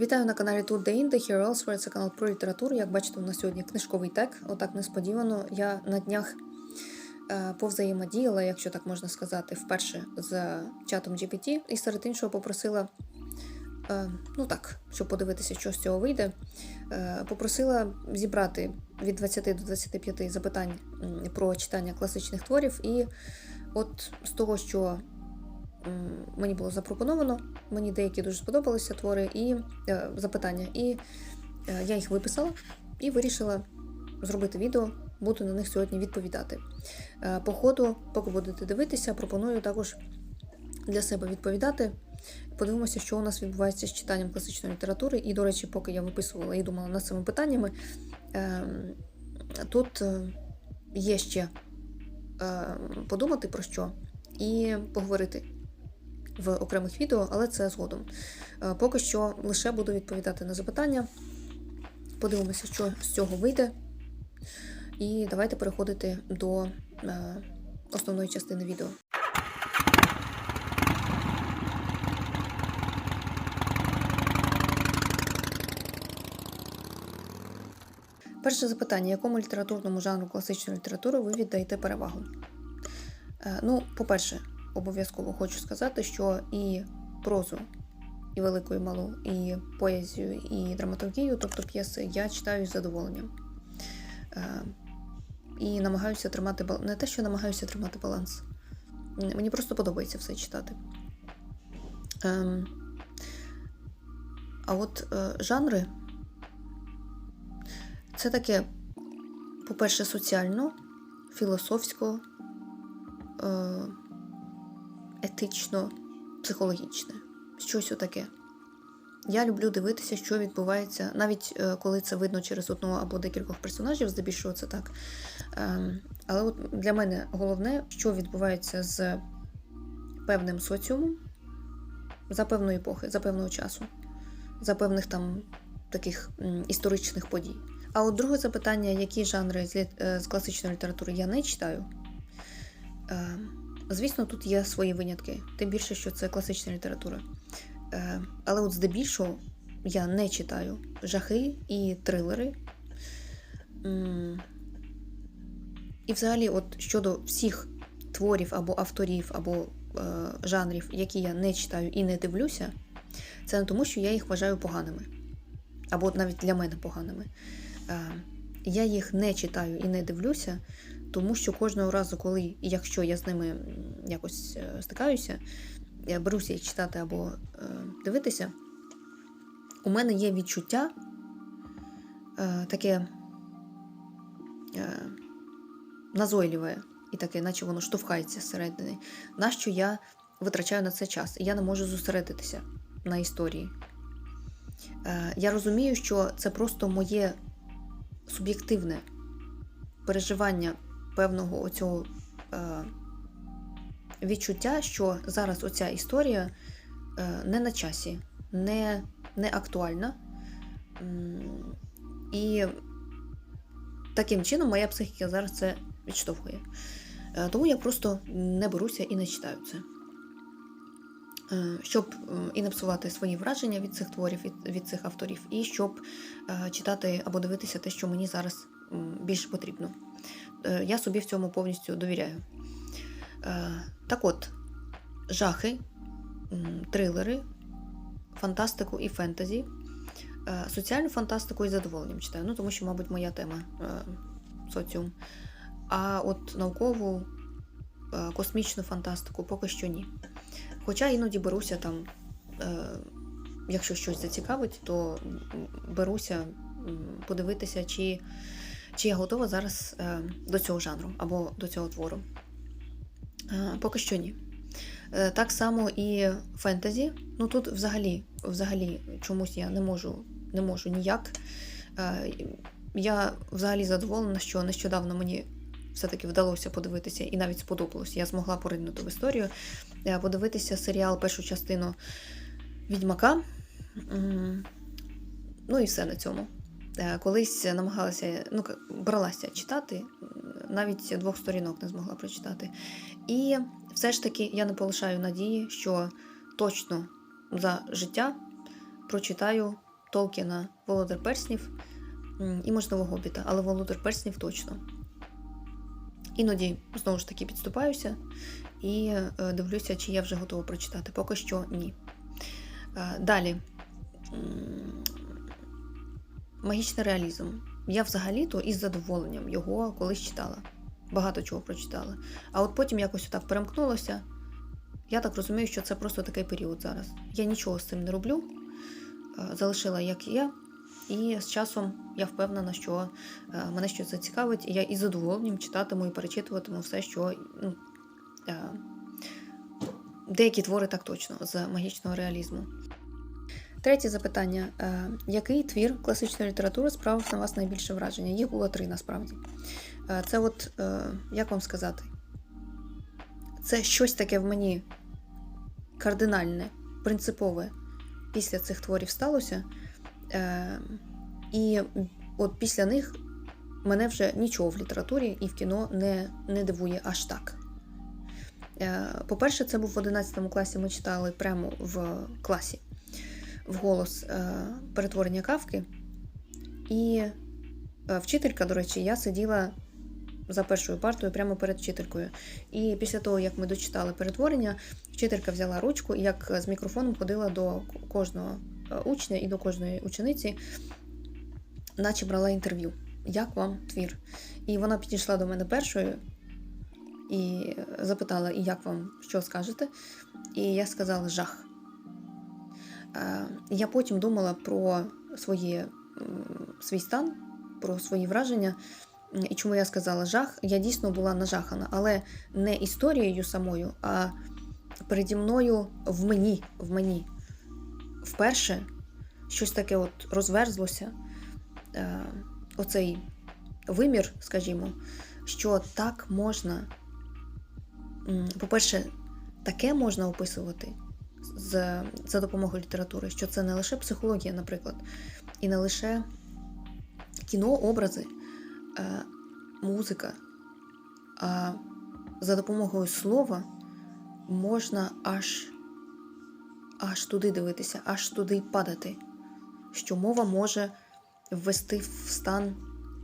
Вітаю на каналі Тут де Інде, Here Elsewhere, це канал про літературу. Як бачите, у нас сьогодні книжковий тек. Отак несподівано. Я на днях е, повзаємодіяла, якщо так можна сказати, вперше з чатом GPT, і серед іншого попросила, е, ну так, щоб подивитися, що з цього вийде, е, попросила зібрати від 20 до 25 запитань про читання класичних творів. І от з того, що мені було запропоновано. Мені деякі дуже сподобалися твори і е, запитання. І е, я їх виписала і вирішила зробити відео, буду на них сьогодні відповідати. Е, по ходу, поки будете дивитися, пропоную також для себе відповідати. Подивимося, що у нас відбувається з читанням класичної літератури. І, до речі, поки я виписувала і думала над цими питаннями, е, тут є ще е, подумати про що і поговорити в окремих відео, але це згодом. Е, Поки що лише буду відповідати на запитання. Подивимося, що з цього вийде. І давайте переходити до е, основної частини відео. Перше запитання: якому літературному жанру класичної літератури ви віддаєте перевагу? Е, Ну, по-перше, обов'язково хочу сказати, що і прозу, і велику, і малу, і поезію, і драматургію, тобто п'єси, я читаю з задоволенням. Е, І намагаюся тримати бал- не те, що намагаюся тримати баланс. Мені просто подобається все читати. Ем, А от е, жанри це таке, по-перше, соціально, філософсько, е, етично, психологічне. Щось отаке. Я люблю дивитися, що відбувається, навіть е, коли це видно через одного або декількох персонажів, здебільшого це так. Ем, Але от для мене головне, що відбувається з певним соціумом за певної епохи, за певного часу, за певних там таких історичних подій. А от друге запитання, які жанри з, е, з класичної літератури я не читаю. Звісно, тут є свої винятки, тим більше, що це класична література. Е, Але от здебільшого я не читаю жахи і трилери. М, І взагалі, от щодо всіх творів або авторів, або е, жанрів, які я не читаю і не дивлюся, це не тому, що я їх вважаю поганими. Або навіть для мене поганими. Е, Я їх не читаю і не дивлюся, тому що кожного разу, коли якщо я з ними якось е, стикаюся, я беруся їх читати або е, дивитися, у мене є відчуття е, таке назойливе і таке, наче воно штовхається зсередини. Нащо я витрачаю на це час? І я не можу зосередитися на історії. Я розумію, що це просто моє суб'єктивне переживання певного оцього е, відчуття, що зараз оця історія е, не на часі, не, не актуальна. І таким чином моя психіка зараз це відштовхує. Е, Тому я просто не беруся і не читаю це. Щоб і не псувати свої враження від цих творів, від, від цих авторів, і щоб читати або дивитися те, що мені зараз більше потрібно. Е, Я собі в цьому повністю довіряю. Е, Так от, жахи, трилери, фантастику і фентезі. Е, Соціальну фантастику із задоволенням читаю, ну тому що, мабуть, моя тема соціум. А от наукову, космічну фантастику поки що ні. Хоча іноді беруся там, якщо щось зацікавить, то беруся подивитися, чи, чи я готова зараз е, до цього жанру або до цього твору. Е, Поки що ні. Е, Так само і фентезі. Ну тут взагалі, взагалі чомусь я не можу, не можу ніяк. Я взагалі задоволена, що нещодавно мені все-таки вдалося подивитися і навіть сподобалось. Я змогла поринути в історію, подивитися серіал першу частину Відьмака. Ну і все на цьому. Е, Колись намагалася, ну, бралася читати, навіть двох сторінок не змогла прочитати. І все ж таки я не полишаю надії, що точно за життя прочитаю Толкіна Володар Перснів і, можливо, Гобіта, але Володар Перснів точно. Іноді знову ж таки підступаюся і е, дивлюся, чи я вже готова прочитати. Поки що ні. Е, Далі. Магічний реалізм. Я взагалі-то із задоволенням його колись читала. Багато чого прочитала. А от потім якось так перемкнулося. Я так розумію, що це просто такий період зараз. Я нічого з цим не роблю, е, залишила як є, і з часом я впевнена, що е, мене щось зацікавить, і я із задоволенням читатиму і перечитуватиму все, що ну, е, деякі твори так точно з магічного реалізму. Третє запитання: Е, який твір класичної літератури справив на вас найбільше враження? Їх було три насправді. Е, Це, от, е, як вам сказати, це щось таке в мені кардинальне, принципове після цих творів сталося. І от після них мене вже нічого в літературі і в кіно не, не дивує аж так. По-перше, це був в 11 класі. Ми читали прямо в класі вголос е, перетворення кавки. І е, вчителька, до речі, я сиділа за першою партою прямо перед вчителькою. І після того, як ми дочитали перетворення, вчителька взяла ручку і як з мікрофоном ходила до кожного е, учня і до кожної учениці, наче брала інтерв'ю. Як вам твір? І вона підійшла до мене першою і запитала: І як вам що скажете? І я сказала жах. Е, Я потім думала про своє, свій стан, про свої враження. І чому я сказала жах? Я дійсно була нажахана, але не історією самою, а переді мною в мені, в мені. Вперше щось таке от розверзлося, е, оцей вимір, скажімо, що так можна. По-перше, таке можна описувати з, за допомогою літератури, що це не лише психологія, наприклад, і не лише кіно, образи, е, музика, а за допомогою слова можна аж, аж туди дивитися, аж туди падати, що мова може ввести в стан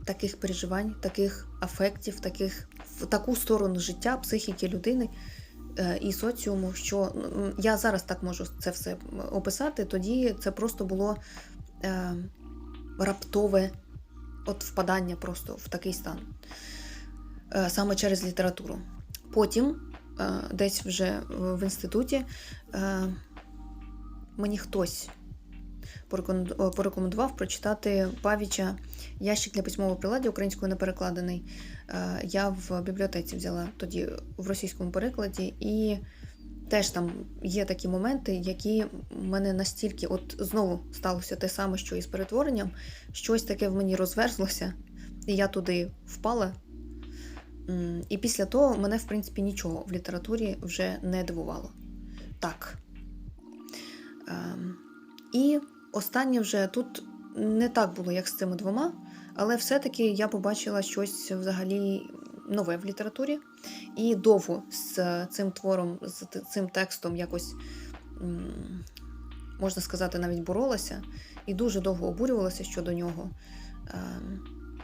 таких переживань, таких афектів, таких, в таку сторону життя, психіки людини і соціуму, що я зараз так можу це все описати, тоді це просто було е, раптове от впадання просто в такий стан е, саме через літературу. Потім, е, десь вже в інституті, е, мені хтось порекомендував прочитати Павіча Ящик для письмового приладдя українською не перекладений. Е, Я в бібліотеці взяла тоді в російському перекладі, і теж там є такі моменти, які мене настільки, от знову сталося те саме, що і з перетворенням, щось таке в мені розверзлося, і я туди впала. І після того мене, в принципі, нічого в літературі вже не дивувало. Так. Ем, І останнє вже тут не так було, як з цими двома, але все-таки я побачила щось взагалі нове в літературі. І довго з цим твором, з цим текстом якось, можна сказати, навіть боролася, і дуже довго обурювалася щодо нього, ем,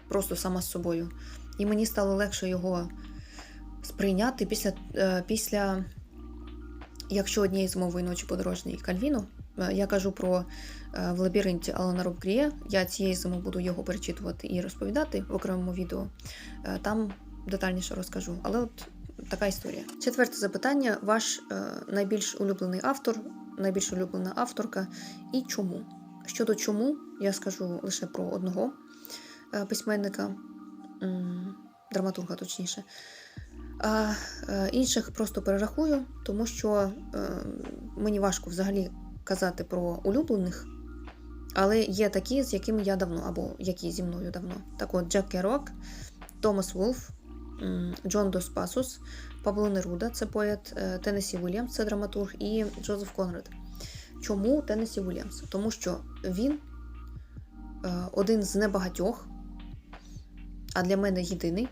просто сама з собою. І мені стало легше його сприйняти після, е, після якщо однієї зимової ночі подорожній Кальвіну. Е, Я кажу про е, в лабіринті Алана Робгріє. Я цієї зими буду його перечитувати і розповідати в окремому відео. Е, Там детальніше розкажу. Але от така історія. Четверте запитання: ваш найбільш улюблений автор, найбільш улюблена авторка і чому? Щодо чому, я скажу лише про одного письменника, драматурга точніше. А інших просто перерахую, тому що мені важко взагалі казати про улюблених, але є такі, з якими я давно, або які зі мною давно. Так от Джек Керок, Томас Вулф, Джон Дос Пасус, Пабло Неруда, це поет, е, Теннесі Вільямс, це драматург, і Джозеф Конрад. Чому Теннесі Вільямс? Тому що він е, один з небагатьох, а для мене єдиний,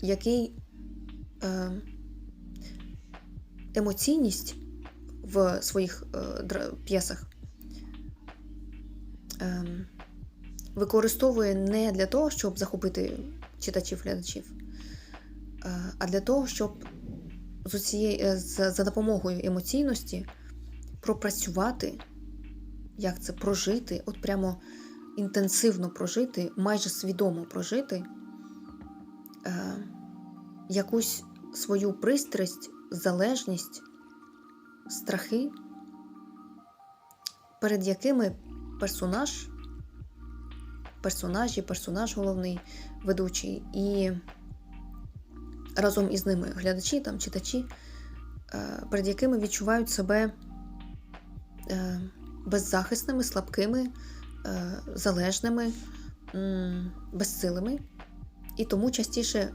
який е, емоційність в своїх е, п'єсах використовує не для того, щоб захопити читачів-глядачів, е, а для того, щоб з оцієї, е, за допомогою емоційності пропрацювати, як це прожити, от прямо інтенсивно прожити, майже свідомо прожити е, якусь свою пристрасть, залежність, страхи, перед якими персонаж, персонажі, персонаж головний ведучий, і разом із ними глядачі, там, читачі, е, перед якими відчувають себе е, беззахисними, слабкими, е, залежними, безсилими, і тому частіше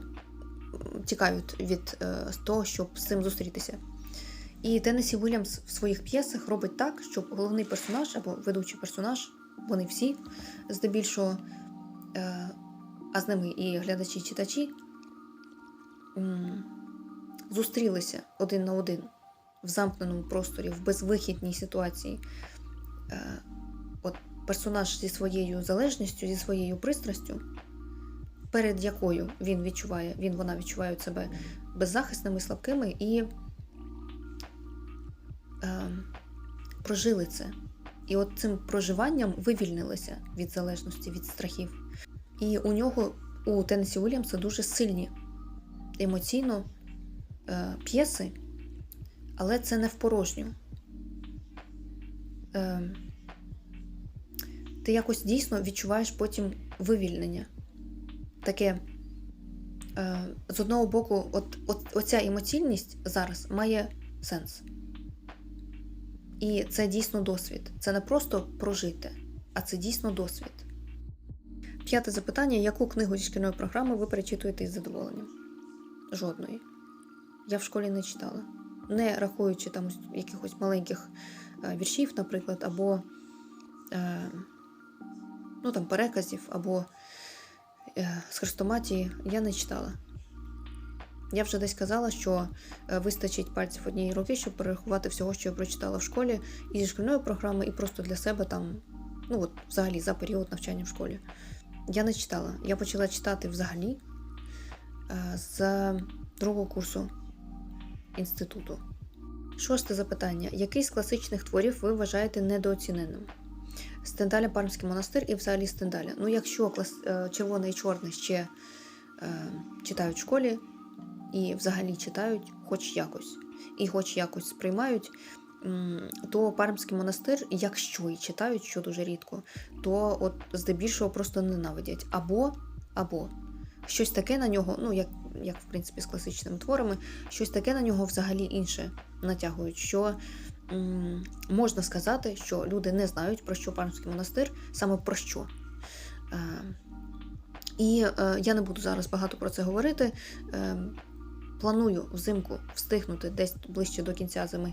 тікають від того, щоб з цим зустрітися. І Теннесі Вільямс в своїх п'єсах робить так, щоб головний персонаж або ведучий персонаж, вони всі здебільшого, е, а з ними і глядачі-читачі, зустрілися один на один в замкненому просторі, в безвихідній ситуації. Е, От персонаж зі своєю залежністю, зі своєю пристрастю, перед якою він відчуває, він вона відчувають себе беззахисними, слабкими і е, прожили це. І от цим проживанням вивільнилися від залежності, від страхів. І у нього, у Теннесі Уільямса, дуже сильні емоційно е, п'єси, але це не в порожню. Е, ти якось дійсно відчуваєш потім вивільнення. Таке, е, з одного боку, от, от, оця емоційність зараз має сенс. І це дійсно досвід. Це не просто прожити, а це дійсно досвід. П'яте запитання: яку книгу зі шкільної програми ви перечитуєте із задоволенням? Жодної. Я в школі не читала. Не рахуючи там якихось маленьких е, віршів, наприклад, або е, ну, там, переказів, або е, з хрестоматії, я не читала. Я вже десь казала, що е, вистачить пальців однієї руки, щоб перерахувати всього, що я прочитала в школі, і зі шкільної програми, і просто для себе там, ну от взагалі за період навчання в школі. Я не читала. Я почала читати взагалі е, з другого курсу інституту. Шосте запитання: який з класичних творів ви вважаєте недооціненим? Стендаля Пармський монастир і взагалі Стендаля. Ну, якщо клас... е, червоне і чорне ще читають в школі і взагалі читають хоч якось, і хоч якось сприймають, то Пармський монастир, якщо і читають, що дуже рідко, то от здебільшого просто ненавидять. Або, або щось таке на нього, ну як, як в принципі з класичними творами, щось таке на нього взагалі інше натягують. що Можна сказати, що люди не знають, про що Пармський монастир, саме про що. Е, і е, я не буду зараз багато про це говорити. Планую взимку встигнути десь ближче до кінця зими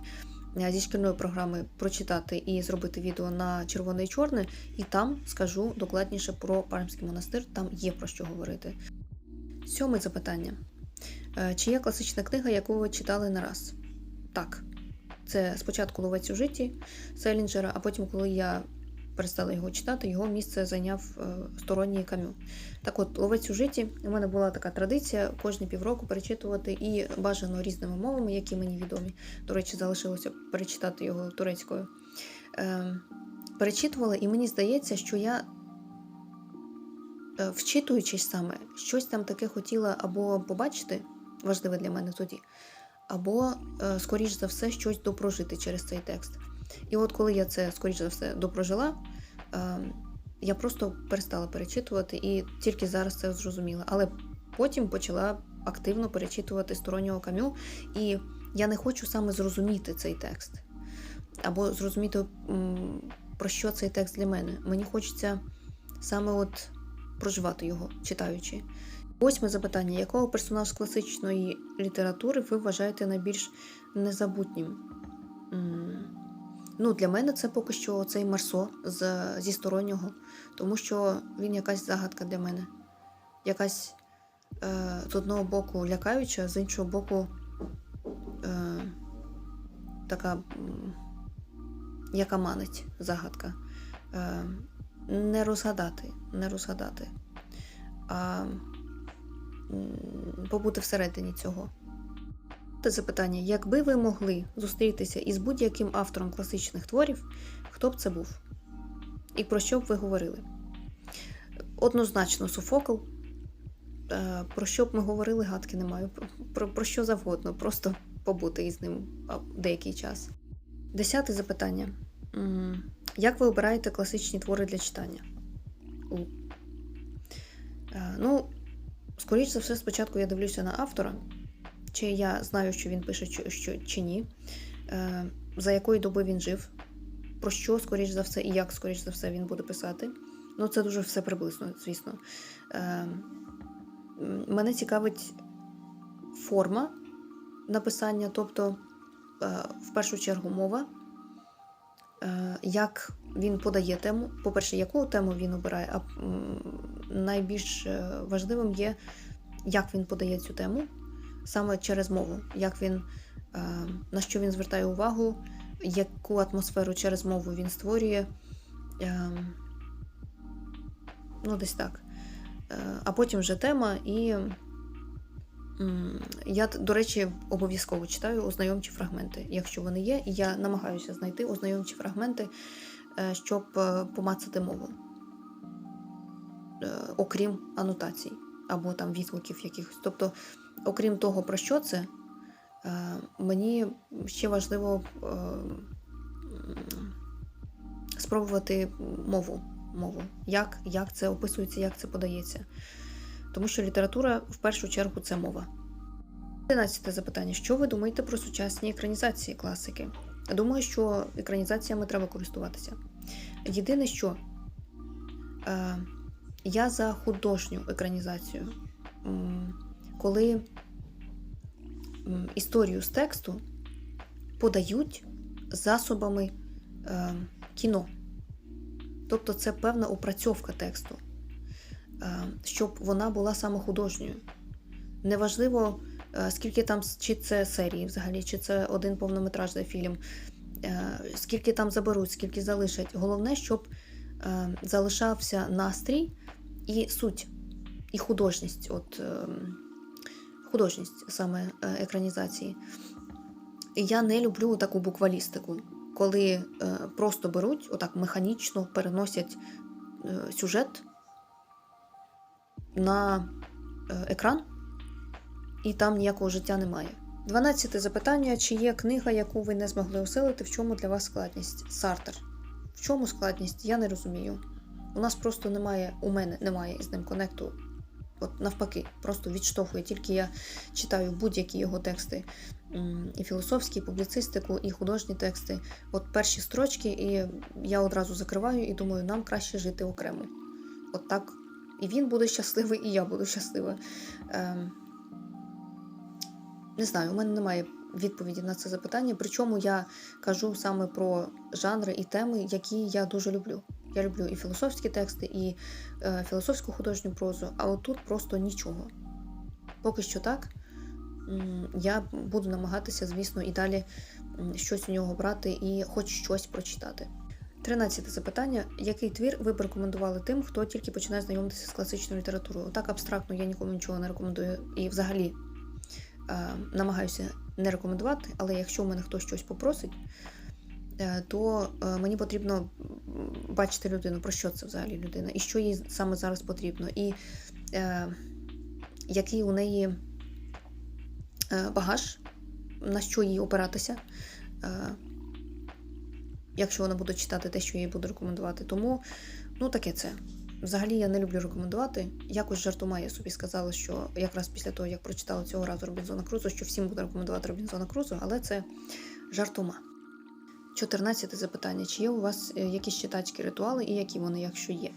е, зі шкільної програми прочитати і зробити відео на червоне і чорне, і там скажу докладніше про Пармський монастир, там є про що говорити. Сьоме запитання. Е, Чи є класична книга, яку ви читали не раз? Так. Це спочатку ловець у житті Селінджера, а потім, коли я перестала його читати, його місце зайняв е, сторонній камю. Так от, ловець у житті, у мене була така традиція кожні півроку перечитувати і бажано різними мовами, які мені відомі. До речі, залишилося перечитати його турецькою. Е, перечитувала, і мені здається, що я, е, вчитуючись саме, щось там таке хотіла або побачити, важливе для мене тоді, або, скоріш за все, щось допрожити через цей текст. І от коли я це, скоріш за все, допрожила, е, я просто перестала перечитувати і тільки зараз це зрозуміла. Але потім почала активно перечитувати стороннього камю, і я не хочу саме зрозуміти цей текст, або зрозуміти, про що цей текст для мене. Мені хочеться саме от проживати його, читаючи. Восьме запитання: якого персонаж класичної літератури ви вважаєте найбільш незабутнім? Ну, для мене це поки що цей Марсо з, зі стороннього, тому що він якась загадка для мене. Якась е, з одного боку лякаюча, з іншого боку, е, така, яка манить загадка. Е, не розгадати, не розгадати, а побути всередині цього. Те запитання: якби ви могли зустрітися із будь-яким автором класичних творів, хто б це був? І про що б ви говорили? Однозначно, Софокл. Е, Про що б ми говорили, гадки не маю. Про, про що завгодно, просто побути із ним деякий час. Десяте запитання. Як ви обираєте класичні твори для читання? У. Е, Ну, скоріш за все, спочатку я дивлюся на автора, чи я знаю, що він пише, чи, що, чи ні, е, за якої доби він жив, про що, скоріш за все, і як, скоріш за все, він буде писати. Ну, це дуже все приблизно, звісно. Е, Мене цікавить форма написання, тобто, е, в першу чергу, мова, е, як він подає тему. По-перше, яку тему він обирає, а найбільш е, важливим є, як він подає цю тему саме через мову, як він, е, на що він звертає увагу, яку атмосферу через мову він створює. Е, Ну, десь так. Е, А потім вже тема, і я, до речі, обов'язково читаю ознайомчі фрагменти, якщо вони є, і я намагаюся знайти ознайомчі фрагменти, щоб помацати мову, окрім анотацій або там відгуків якихось. Тобто, окрім того, про що це, е, мені ще важливо е, спробувати мову мову, як, як це описується, як це подається. Тому що література в першу чергу це мова. Одинадцяте запитання: що ви думаєте про сучасні екранізації класики? Думаю, що екранізаціями треба користуватися. Єдине, що е, я за художню екранізацію, коли історію з тексту подають засобами е, кіно. Тобто це певна опрацьовка тексту, е, щоб вона була саме художньою. Неважливо, е, скільки там, чи це серії взагалі, чи це один повнометражний фільм, е, скільки там заберуть, скільки залишать. Головне, щоб е, залишався настрій і суть, і художність, от, е, художність саме е, екранізації. Я не люблю таку буквалістику коли е, просто беруть, отак механічно переносять е, сюжет на екран, і там ніякого життя немає. Дванадцяте запитання: чи є книга, яку ви не змогли осилити, в чому для вас складність? Сартер. В чому складність? Я не розумію. У нас просто немає, у мене немає із ним конекту. От навпаки, просто відштовхує. Тільки я читаю будь-які його тексти, і філософські, і публіцистику, і художні тексти. От перші строчки, і я одразу закриваю і думаю, нам краще жити окремо. От так. І він буде щасливий, і я буду щаслива. Ем, не знаю, у мене немає відповіді на це запитання. Причому я кажу саме про жанри і теми, які я дуже люблю. Я люблю і філософські тексти, і е, філософську художню прозу, а от тут просто нічого. Поки що так. Я буду намагатися, звісно, і далі щось у нього брати і хоч щось прочитати. Тринадцяте запитання: який твір ви б рекомендували тим, хто тільки починає знайомитися з класичною літературою? Так абстрактно я нікому нічого не рекомендую і взагалі е, намагаюся не рекомендувати, але якщо в мене хтось щось попросить, то е, мені потрібно бачити людину, про що це взагалі людина, і що їй саме зараз потрібно, і е, який у неї е, багаж, на що їй опиратися, е, якщо вона буде читати те, що я їй буду рекомендувати. Тому, ну, таке це. Взагалі я не люблю рекомендувати. Якось жартома я собі сказала, що якраз після того, як прочитала цього разу Робінзона Крузо, що всім буду рекомендувати Робінзона Крузо, але це жартома. 14 запитання. Чи є у вас е, якісь читацькі ритуали і які вони, якщо є?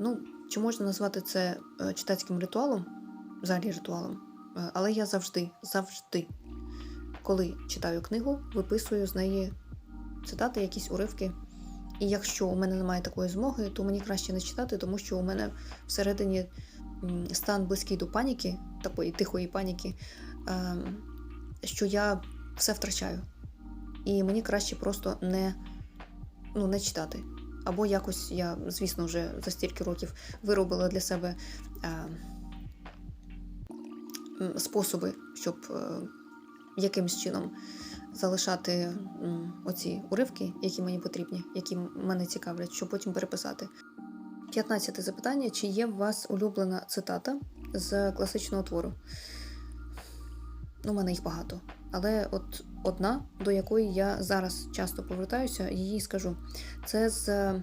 Ну, чи можна назвати це е, читацьким ритуалом? Взагалі ритуалом. Е, Але я завжди, завжди, коли читаю книгу, виписую з неї цитати, якісь уривки. І якщо у мене немає такої змоги, то мені краще не читати, тому що у мене всередині стан близький до паніки, такої тихої паніки, ем, що я все втрачаю. І мені краще просто не, ну, не читати. Або якось я, звісно, вже за стільки років виробила для себе е, способи, щоб е, якимсь чином залишати м, оці уривки, які мені потрібні, які мене цікавлять, щоб потім переписати. 15 запитання: чи є в вас улюблена цитата з класичного твору? Ну, у мене їх багато. Але от одна, до якої я зараз часто повертаюся, її скажу. Це з е,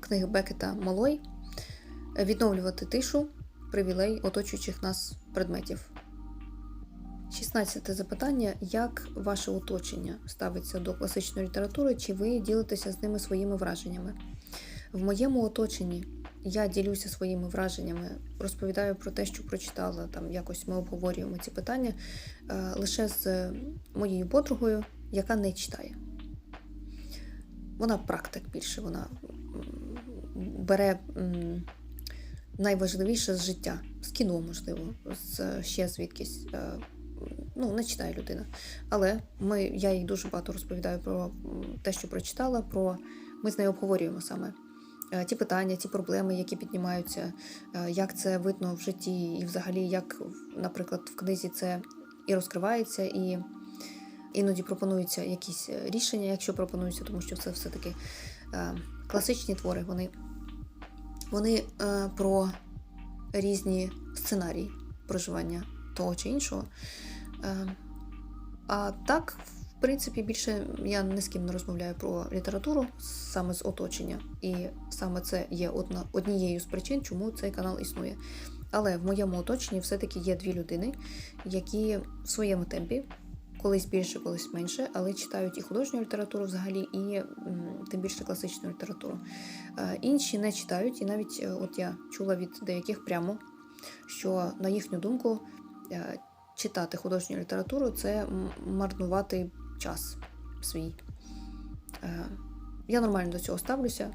книги Бекета Малой Відновлювати тишу, привілей оточуючих нас предметів. 16 запитання: як ваше оточення ставиться до класичної літератури, чи ви ділитеся з ними своїми враженнями? В моєму оточенні я ділюся своїми враженнями, розповідаю про те, що прочитала. Там якось ми обговорюємо ці питання е, лише з моєю подругою, яка не читає. Вона практик більше, вона бере найважливіше з життя, з кіно, можливо, з ще звідкись. Е, Ну, не читає людина. Але ми, я їй дуже багато розповідаю про те, що прочитала, про ми з нею обговорюємо саме ті питання, ті проблеми, які піднімаються, е, як це видно в житті, і взагалі, як, наприклад, в книзі це і розкривається, і іноді пропонуються якісь е, рішення, якщо пропонуються, тому що це все-таки е, класичні твори, вони, вони е, про різні сценарії проживання того чи іншого. Е, А так, принципі, більше я ні з ким не розмовляю про літературу саме з оточення. І саме це є одна, однією з причин, чому цей канал існує. Але в моєму оточенні все-таки є дві людини, які в своєму темпі, колись більше, колись менше, але читають і художню літературу взагалі, і тим більше класичну літературу. Е, Інші не читають, і навіть е, от я чула від деяких прямо, що на їхню думку е, читати художню літературу це марнувати час свій. Е, Я нормально до цього ставлюся,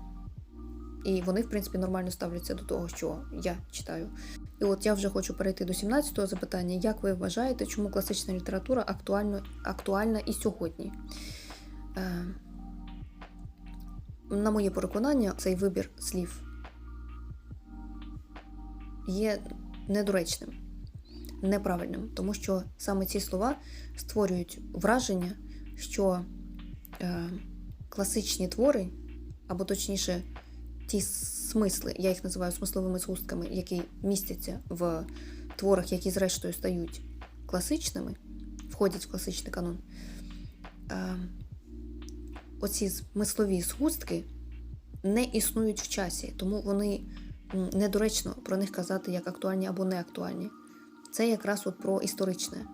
і вони, в принципі, нормально ставляться до того, що я читаю. І от я вже хочу перейти до 17-го запитання. Як ви вважаєте, чому класична література актуально, актуальна і сьогодні? Е, на моє переконання, цей вибір слів є недоречним, неправильним, тому що саме ці слова створюють враження, що е, класичні твори, або точніше, ті смисли, я їх називаю смисловими згустками, які містяться в творах, які зрештою стають класичними, входять в класичний канон. Е, оці смислові згустки не існують в часі, тому вони недоречно про них казати як актуальні або не актуальні. Це якраз от про історичне.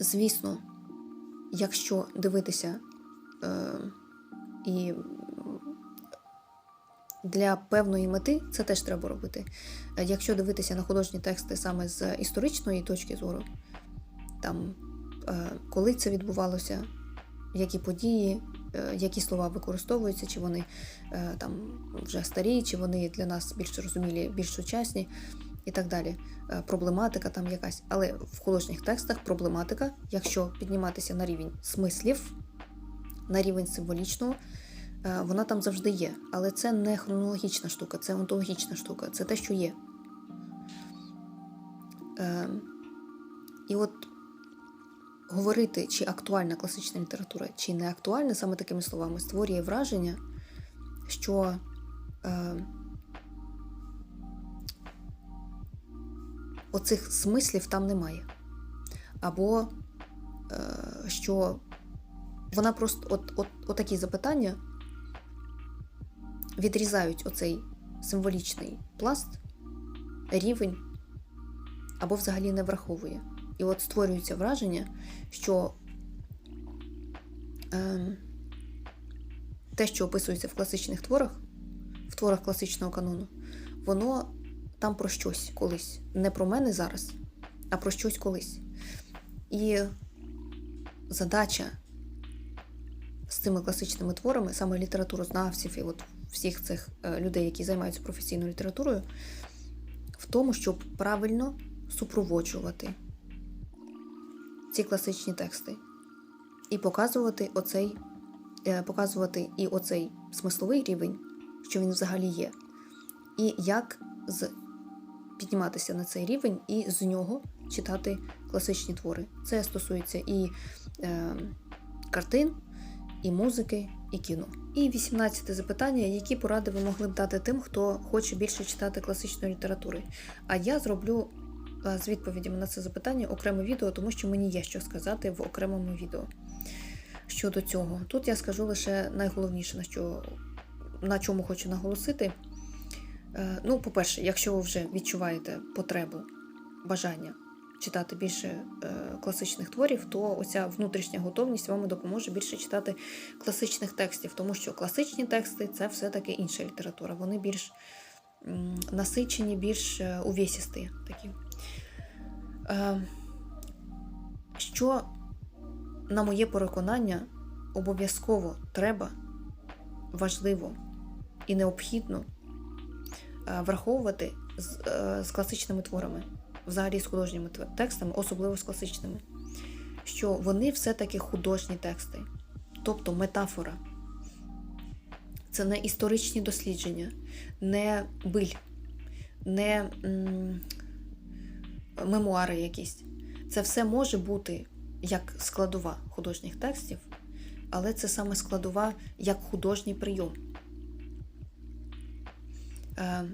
Звісно, якщо дивитися е, і для певної мети це теж треба робити. Е, Якщо дивитися на художні тексти саме з історичної точки зору, там е, коли це відбувалося, які події, е, які слова використовуються, чи вони е, там вже старі, чи вони для нас більш зрозумілі, більш сучасні і так далі. Е, Проблематика там якась. Але в художніх текстах проблематика, якщо підніматися на рівень смислів, на рівень символічного, е, вона там завжди є. Але це не хронологічна штука, це онтологічна штука, це те, що є. Е, І от говорити, чи актуальна класична література, чи не актуальна, саме такими словами, створює враження, що оцих смислів там немає. Або е, що вона просто от, от, отакі запитання відрізають оцей символічний пласт, рівень, або взагалі не враховує. І от створюється враження, що е, те, що описується в класичних творах, в творах класичного канону, воно там про щось колись. Не про мене зараз, а про щось колись. І задача з цими класичними творами, саме літературознавців і от всіх цих е, людей, які займаються професійною літературою, в тому, щоб правильно супроводжувати ці класичні тексти і показувати оцей е, показувати і оцей смисловий рівень, що він взагалі є, і як з... підніматися на цей рівень і з нього читати класичні твори. Це стосується і е, картин, і музики, і кіно. І 18 запитання, які поради ви могли б дати тим, хто хоче більше читати класичної літератури. А я зроблю е, з відповідями на це запитання окреме відео, тому що мені є що сказати в окремому відео. Щодо цього, тут я скажу лише найголовніше, на що на чому хочу наголосити. Е, Ну, по-перше, якщо ви вже відчуваєте потребу, бажання читати більше е, класичних творів, то оця внутрішня готовність вам допоможе більше читати класичних текстів, тому що класичні тексти це все-таки інша література. Вони більш насичені, більш е, увесісті такі. Що, на моє переконання, обов'язково треба, важливо і необхідно враховувати з, е, з класичними творами, взагалі з художніми текстами, особливо з класичними, що вони все-таки художні тексти, тобто метафора. Це не історичні дослідження, не биль, не м, мемуари якісь. Це все може бути як складова художніх текстів, але це саме складова як художній прийом. Е,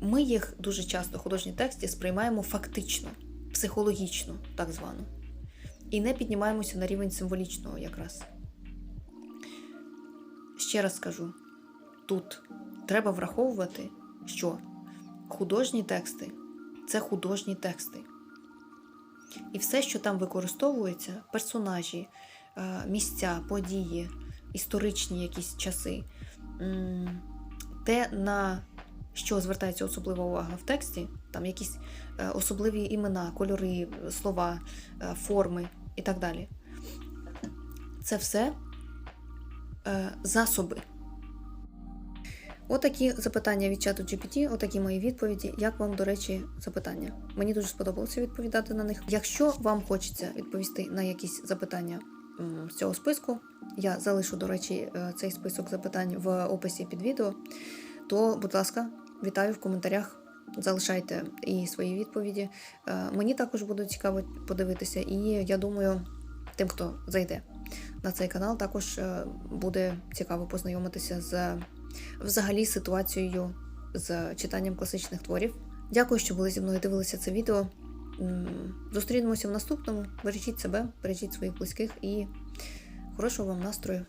Ми їх дуже часто, художні тексти, сприймаємо фактично, психологічно, так звано, і не піднімаємося на рівень символічного якраз. Ще раз скажу: тут треба враховувати, що художні тексти це художні тексти. І все, що там використовується, персонажі, е, місця, події, історичні якісь часи, те, на що звертається особлива увага в тексті, там якісь е, особливі імена, кольори, слова, е, форми і так далі. Це все е, засоби. Отакі запитання від чату GPT, отакі мої відповіді. Як вам, до речі, запитання? Мені дуже сподобалося відповідати на них. Якщо вам хочеться відповісти на якісь запитання з цього списку, я залишу, до речі, е, цей список запитань в описі під відео, то, будь ласка, вітаю в коментарях. Залишайте і свої відповіді. Е, Мені також буде цікаво подивитися, і я думаю, тим, хто зайде на цей канал, також е, буде цікаво познайомитися з взагалі ситуацією з читанням класичних творів. Дякую, що були зі мною дивилися це відео. Зустрінемося в наступному. Бережіть себе, бережіть своїх близьких і хорошого вам настрою.